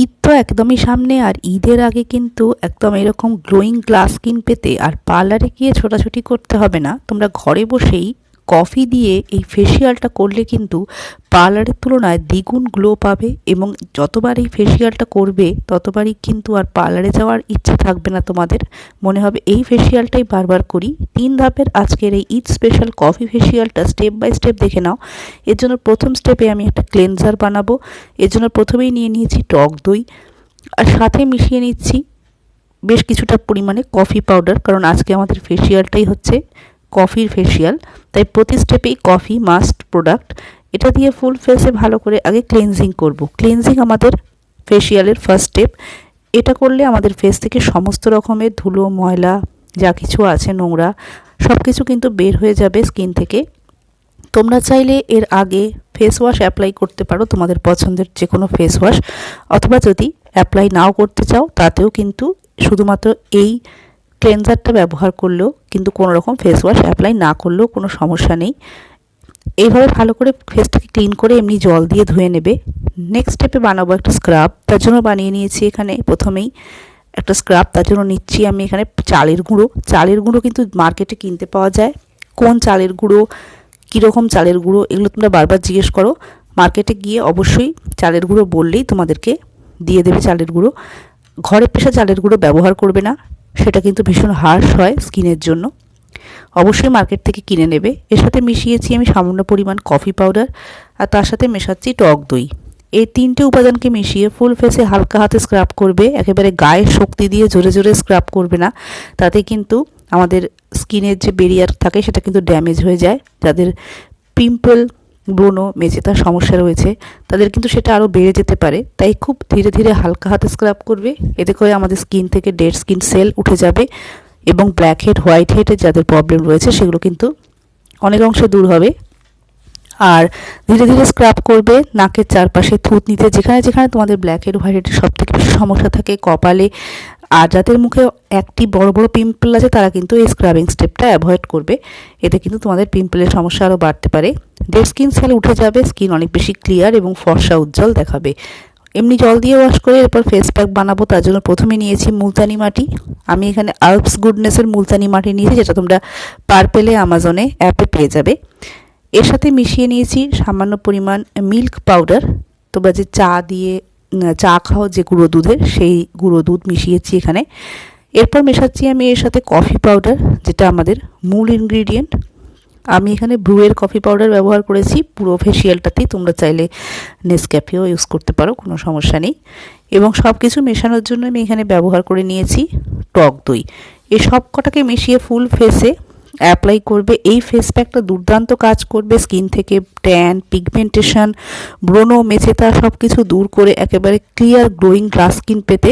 ঈদ তো একদমই সামনে, আর ঈদের আগে কিন্তু একদম এরকম গ্লোয়িং গ্লাস স্কিন পেতে আর পার্লারে গিয়ে ছোটাছুটি করতে হবে না। তোমরা ঘরে বসেই কফি দিয়ে এই ফেসিয়ালটা করলে কিন্তু পার্লারের তুলনায় দ্বিগুণ গ্লো পাবে এবং যতবার এই ফেসিয়ালটা করবে, ততবারই কিন্তু আর পার্লারে যাওয়ার ইচ্ছে থাকবে না তোমাদের। মনে হবে এই ফেসিয়ালটাই বারবার করি। তিন ধাপের আজকের এই ঈদ স্পেশাল কফি ফেসিয়ালটা স্টেপ বাই স্টেপ দেখে নাও। এর জন্য প্রথম স্টেপে আমি একটা ক্লেনজার বানাবো। এর জন্য প্রথমেই নিয়ে নিয়েছি টক দই। আর সাথে মিশিয়ে নিচ্ছি বেশ কিছুটা পরিমাণে কফি পাউডার কারণ আজকে আমাদের ফেসিয়ালটাই হচ্ছে কফির ফেসিয়াল তাই প্রতি স্টেপেই কফি মাস্ট প্রোডাক্ট এটা দিয়ে ফুল ফেসে ভালো করে আগে ক্লিনজিং করব। ক্লিনজিং আমাদের ফেসিয়ালের ফার্স্ট স্টেপ এটা করলে আমাদের ফেস থেকে সমস্ত রকমের ধুলো, ময়লা, যা কিছু আছে, নোংরা সব কিছু কিন্তু বের হয়ে যাবে স্কিন থেকে। তোমরা চাইলে এর আগে ফেস ওয়াশ অ্যাপ্লাই করতে পারো তোমাদের পছন্দের যে কোনো ফেস ওয়াশ অথবা যদি অ্যাপ্লাই নাও করতে চাও, তাতেও কিন্তু শুধুমাত্র এই ক্লেনজারটা ব্যবহার করলেও কিন্তু কোনো রকম ফেস ওয়াশ অ্যাপ্লাই না করলেও কোনো সমস্যা নেই। এইভাবে ভালো করে ফেসটাকে ক্লিন করে এমনি জল দিয়ে ধুয়ে নেবে। নেক্সট স্টেপে বানাবো একটা স্ক্রাব তার জন্য বানিয়ে নিয়েছি এখানে প্রথমেই একটা স্ক্রাব তার জন্য নিচ্ছি আমি এখানে চালের গুঁড়ো। চালের গুঁড়ো কিন্তু মার্কেটে কিনতে পাওয়া যায়। কোন চালের গুঁড়ো, কীরকম চালের গুঁড়ো, এগুলো তোমরা বারবার জিজ্ঞেস করো। মার্কেটে গিয়ে অবশ্যই চালের গুঁড়ো বললেই তোমাদেরকে দিয়ে দেবে চালের গুঁড়ো। ঘরে পেশা চালের গুঁড়ো ব্যবহার করবে না। সেটা কিন্তু ভীষণ হার্শ হয় স্কিনের জন্য। অবশ্যই মার্কেট থেকে কিনে নেবে। এর সাথে মিশিয়েছি আমি সামান্য পরিমাণ কফি পাউডার আর তার সাথে মেশাচ্ছি টক দই। এই তিনটে উপাদানকে মিশিয়ে ফুল ফেসে হালকা হাতে স্ক্রাব করবে। একেবারে গায়ের শক্তি দিয়ে জোরে জোরে স্ক্রাব করবে না। তাতে কিন্তু আমাদের স্কিনের যে বেরিয়ার থাকে সেটা কিন্তু ড্যামেজ হয়ে যায়। যাদের পিম্পল ব্রণ মেচেতার সমস্যা রয়েছে, তাদের কিন্তু সেটা আরও বেড়ে যেতে পারে। তাই খুব ধীরে ধীরে হালকা হাতে স্ক্রাব করবে। এতে করে আমাদের স্কিন থেকে ডেড স্কিন সেল উঠে যাবে এবং ব্ল্যাক হেড হোয়াইট হেডের যাদের প্রবলেম রয়েছে, সেগুলো কিন্তু অনেক অংশে দূর হবে। আর ধীরে ধীরে স্ক্রাব করবে, নাকের চারপাশে থুত নিতে যেখানে যেখানে তোমাদের ব্ল্যাক হেড হোয়াইট হেডের সব থেকে বেশি সমস্যা থাকে, কপালে আর যাদের মুখে একটি বড় বড় পিম্পল আছে, তারা কিন্তু এই স্ক্রাবিং স্টেপটা অ্যাভয়েড করবে। এতে কিন্তু তোমাদের পিম্পলের সমস্যা আরও বাড়তে পারে। ডেড স্কিন সেল উঠে যাবে স্কিন অনেক বেশি ক্লিয়ার এবং ফর্সা উজ্জ্বল দেখাবে। এমনি জল দিয়ে ওয়াশ করে এরপর ফেস প্যাক বানাবো, তার জন্য প্রথমে নিয়েছি মুলতানি মাটি। আমি এখানে আর্বস গুডনেসের মুলতানি মাটি নিয়েছি, যেটা তোমরা পার্পেলে আমাজনে অ্যাপে পেয়ে যাবে। এর সাথে মিশিয়ে নিয়েছি সামান্য পরিমাণ মিল্ক পাউডার তোমরা যে চা দিয়ে চা খাও যে গুঁড়ো দুধের সেই গুঁড়ো দুধ মিশিয়েছি এখানে। এরপর মেশাচ্ছি আমি এর সাথে কফি পাউডার যেটা আমাদের মূল ইনগ্রিডিয়েন্ট আমি এখানে ব্রুয়ের কফি পাউডার ব্যবহার করেছি, পুরো ফেসিয়ালটাতেই তোমরা চাইলে নেসক্যাফেও ইউজ করতে পারো, কোনো সমস্যা নেই। এবং সব কিছু মেশানোর জন্য আমি এখানে ব্যবহার করে নিয়েছি টক দই। এই সব কটাকে মিশিয়ে ফুল ফেসে অ্যাপ্লাই করবে, এই ফেস প্যাকটা দুর্দান্ত কাজ করবে স্কিন থেকে ট্যান পিগমেন্টেশন ব্রণ, মেচেতা সব কিছু দূর করে একেবারে ক্লিয়ার গ্লোয়িং গ্লাস স্কিন পেতে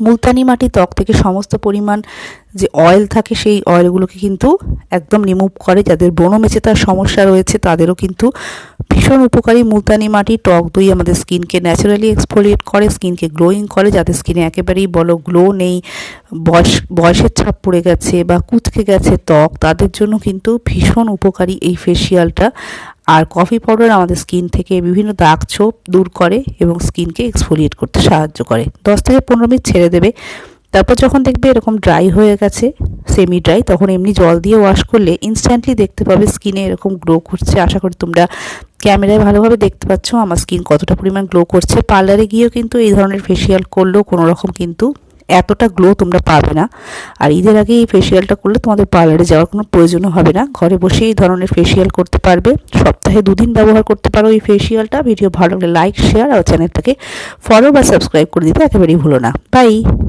মুলতানি মাটি ত্বক থেকে সমস্ত পরিমাণ যে অয়েল থাকে সেই অয়েলগুলোকে কিন্তু একদম রিমুভ করে। যাদের ব্রণ তার সমস্যা রয়েছে, তাদেরও কিন্তু ভীষণ উপকারী মুলতানি মাটি। টক দই আমাদের স্কিনকে ন্যাচারালি এক্সফোলিয়েট করে, স্কিনকে গ্লোয়িং করে, যাদের স্কিনে একেবারেই বলো গ্লো নেই, বয়স, বয়সের ছাপ পড়ে গেছে বা কুচকে গেছে ত্বক, তাদের জন্য কিন্তু ভীষণ উপকারী এই ফেসিয়ালটা আর কফি পাউডার আমাদের স্কিন থেকে বিভিন্ন দাগ ছোপ দূর করে এবং স্কিনকে এক্সফোলিয়েট করতে সাহায্য করে। দশ থেকে পনেরো মিনিট ছেড়ে দেবে। তারপর যখন দেখবে এরকম ড্রাই হয়ে গেছে সেমি ড্রাই তখন এমনি জল দিয়ে ওয়াশ করলে ইনস্ট্যান্টলি দেখতে পাবে স্কিনে এরকম গ্লো করছে। আশা করি তোমরা ক্যামেরায় ভালোভাবে দেখতে পাচ্ছ আমার স্কিন কতটা পরিমাণ গ্লো করছে। পার্লারে গিয়েও কিন্তু এই ধরনের ফেসিয়াল করলেও কোনো রকম কিন্তু এতটা গ্লো তোমরা পাবে না। আর ঈদের আগে এই ফেসিয়ালটা করলে তোমাদের পার্লারে যাওয়ার কোনো প্রয়োজনও হবে না। ঘরে বসে এই ধরনের ফেসিয়াল করতে পারবে। সপ্তাহে দুদিন ব্যবহার করতে পারো এই ফেসিয়ালটা ভিডিও ভালো লাগলে লাইক শেয়ার আর চ্যানেলটাকে ফলো বা সাবস্ক্রাইব করে দিতে একেবারেই ভুলো না। বাই